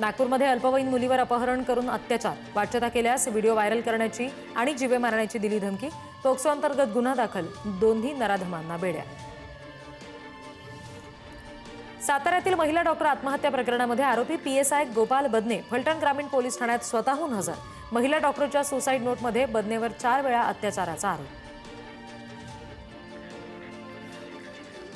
नागपूरमध्ये अल्पवयीन मुलीवर अपहरण करून अत्याचार. वाच्यता केल्यास व्हिडिओ व्हायरल करण्याची आणि जीवे मारण्याची दिली धमकी. पोक्सो अंतर्गत गुन्हा दाखल. दोन्ही नराधमांना बेड्या. साताऱ्यातील महिला डॉक्टर आत्महत्या प्रकरणामध्ये आरोपी P S I Gopal Badane Phaltan ग्रामीण पोलीस ठाण्यात स्वतःहून हजर. महिला डॉक्टरच्या सुसाईड नोटमध्ये बदनेवर चार वेळा अत्याचाराचा आरोप.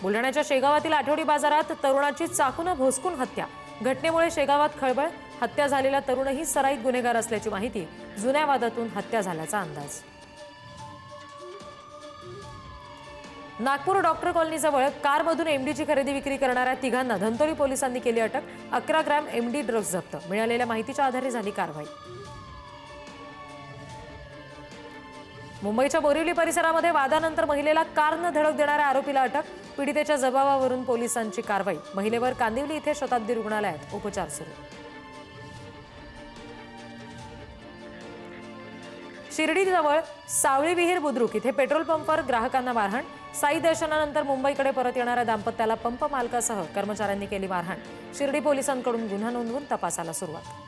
बुलढाण्याच्या शेगावातील आठवडी बाजारात तरुणाची चाकून भोसकून हत्या. घटनेमुळे शेगावात खळबळ हत्या झालेला तरुणही सराईत गुन्हेगार असल्याची माहिती जुन्या वादातून हत्या झाल्याचा अंदाज. नागपूर डॉक्टर कॉलनीजवळ कारमधून एमडीची खरेदी विक्री करणाऱ्या तिघांना धंतोली पोलिसांनी केली अटक अकरा ग्रॅम एमडी ड्रग्ज जप्त. मिळालेल्या माहितीच्या आधारे झाली कारवाई. मुंबईच्या बोरिवली परिसरामध्ये वादानंतर महिलेला कारनं धडक देणाऱ्या आरोपीला अटक पीडितेच्या जबाबावरून पोलिसांची कारवाई. महिलेवर कांदिवली इथे शताब्दी रुग्णालयात उपचार सुरू. शिर्डीजवळ सावळी विहीर बुद्रुक इथे पेट्रोल पंपवर ग्राहकांना मारहाण. साई दर्शनानंतर मुंबईकडे परत येणाऱ्या दाम्पत्याला पंप मालकासह कर्मचाऱ्यांनी केली मारहाण. शिर्डी पोलिसांकडून गुन्हा नोंदवून तपासाला सुरुवात.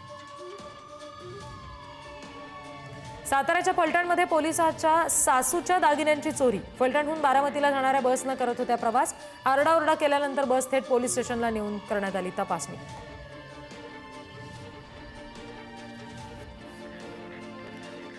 साताऱ्याच्या फलटणमध्ये पोलिसाच्या सासूच्या दागिन्यांची चोरी. फलटणहून बारामतीला जाणाऱ्या बसनं करत होत्या प्रवास. आरडाओरडा केल्यानंतर बस थेट पोलीस स्टेशनला नेऊन करण्यात आली तपासणी.